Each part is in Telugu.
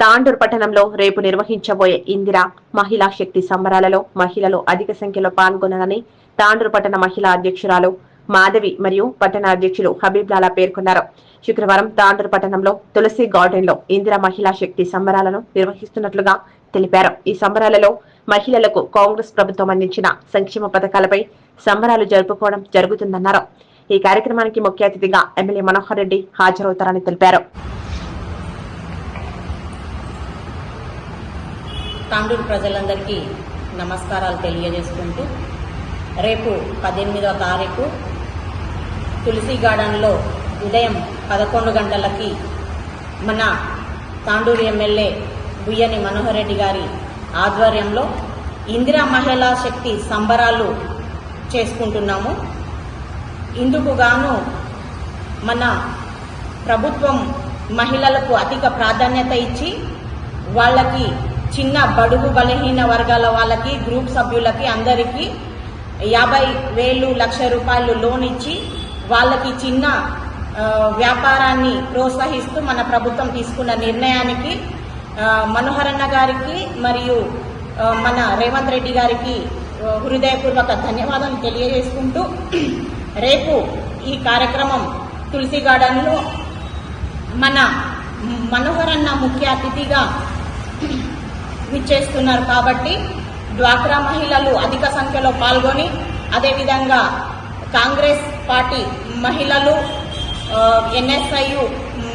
తాండూర్ పట్టణంలో రేపు నిర్వహించబోయే ఇందిరా మహిళా శక్తి సంబరాలలో మహిళలు అధిక సంఖ్యలో పాల్గొనాలని తాండూరు పట్టణ మహిళా అధ్యక్షురాలు మాధవి మరియు పట్టణ అధ్యక్షులు హబీబ్ లాలా పేర్కొన్నారు. శుక్రవారం తాండూరు పట్టణంలో తులసి గార్డెన్లో ఇందిరా మహిళా శక్తి సంబరాలను నిర్వహిస్తున్నట్లుగా తెలిపారు. ఈ సంబరాలలో మహిళలకు కాంగ్రెస్ ప్రభుత్వం అందించిన సంక్షేమ పథకాలపై సంబరాలు జరుపుకోవడం జరుగుతుందన్నారు. ఈ కార్యక్రమానికి ముఖ్య అతిథిగా ఎమ్మెల్యే మనోహర్ రెడ్డి హాజరవుతారని తెలిపారు. తాండూరు ప్రజలందరికీ నమస్కారాలు తెలియజేసుకుంటూ రేపు పద్దెనిమిదవ తారీఖు తులసి గార్డెన్లో ఉదయం పదకొండు గంటలకి మన తాండూరు ఎమ్మెల్యే బుయ్యని మనోహర్ రెడ్డి గారి ఆధ్వర్యంలో ఇందిరా మహిళా శక్తి సంబరాలు చేసుకుంటున్నాము. ఇందుకు గాను మన ప్రభుత్వం మహిళలకు అధిక ప్రాధాన్యత ఇచ్చి వాళ్ళకి చిన్న బడుగు బలహీన వర్గాల వాళ్ళకి గ్రూప్ సభ్యులకి అందరికీ యాభై వేలు లక్ష రూపాయలు లోన్ ఇచ్చి వాళ్ళకి చిన్న వ్యాపారాన్ని ప్రోత్సహిస్తూ మన ప్రభుత్వం తీసుకున్న నిర్ణయానికి మనోహరన్న గారికి మరియు మన రేవంత్ రెడ్డి గారికి హృదయపూర్వక ధన్యవాదాలు తెలియజేసుకుంటూ రేపు ఈ కార్యక్రమం తులసి గార్డెన్లో మన మనోహరన్న ముఖ్య అతిథిగా విచ్చేస్తున్నారు కాబట్టి డ్వాక్రా మహిళలు అధిక సంఖ్యలో పాల్గొని అదేవిధంగా కాంగ్రెస్ పార్టీ మహిళలు ఎన్ఎస్ఐయు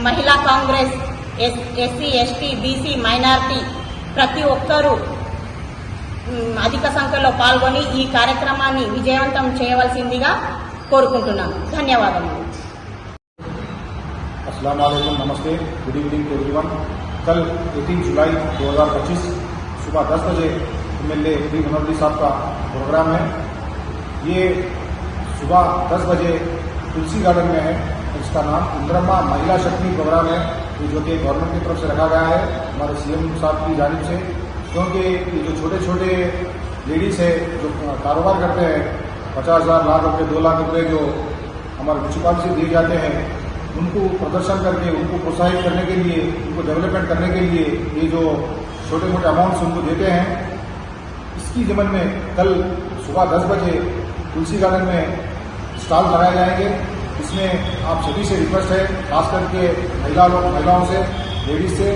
మహిళా Congress S SC ST BC minority ప్రతి ఒక్కరూ మ్, అధిక సంఖ్యలో పాల్గొని ఈ కార్యక్రమాన్ని విజయవంతం చేయవలసిందిగా కోరుకుంటున్నాను ధన్యవాదములు अस्सलाम वालेकुम नमस्ते गुड इवनिंग टू एवरीवन कल 18 जुलाई 2025 सुबह 10 बजे एमएलए डी मनोहर साहब का प्रोग्राम है। ये सुबह 10 बजे तुलसी गार्डन में है। इसका नाम इंद्रमा महिला शक्ति प्रोग्राम है जो कि गवर्नमेंट की तरफ़ से रखा गया है, हमारे सीएम साहब की जानिब से। क्योंकि ये जो छोटे छोटे लेडीज़ है, जो कारोबार करते हैं, पचास हज़ार, लाख रुपये दो लाख रुपये जो हमारे म्यूनसिपाल से दिए जाते हैं, उनको प्रदर्शन करके, उनको प्रोत्साहित करने के लिए, उनको डेवलपमेंट करने के लिए ये जो छोटे मोटे अमाउंट्स उनको देते हैं। इसकी जमन में कल सुबह दस बजे तुलसी गार्डन में स्टॉल लगाए जाएँगे इसमें आप सभी से रिक्वेस्ट है, खास करके महिला लोग, महिलाओं से लेडीज़ से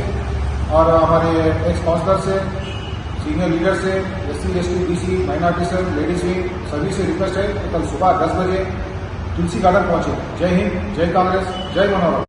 और हमारे एक्स काउंसलर से सीनियर लीडर से S C S T B C minority से लेडीज़ भी, सभी से रिक्वेस्ट है कि कल सुबह दस बजे तुलसी गार्डन पहुँचे। जय हिंद, जय कांग्रेस, जय मनोहर।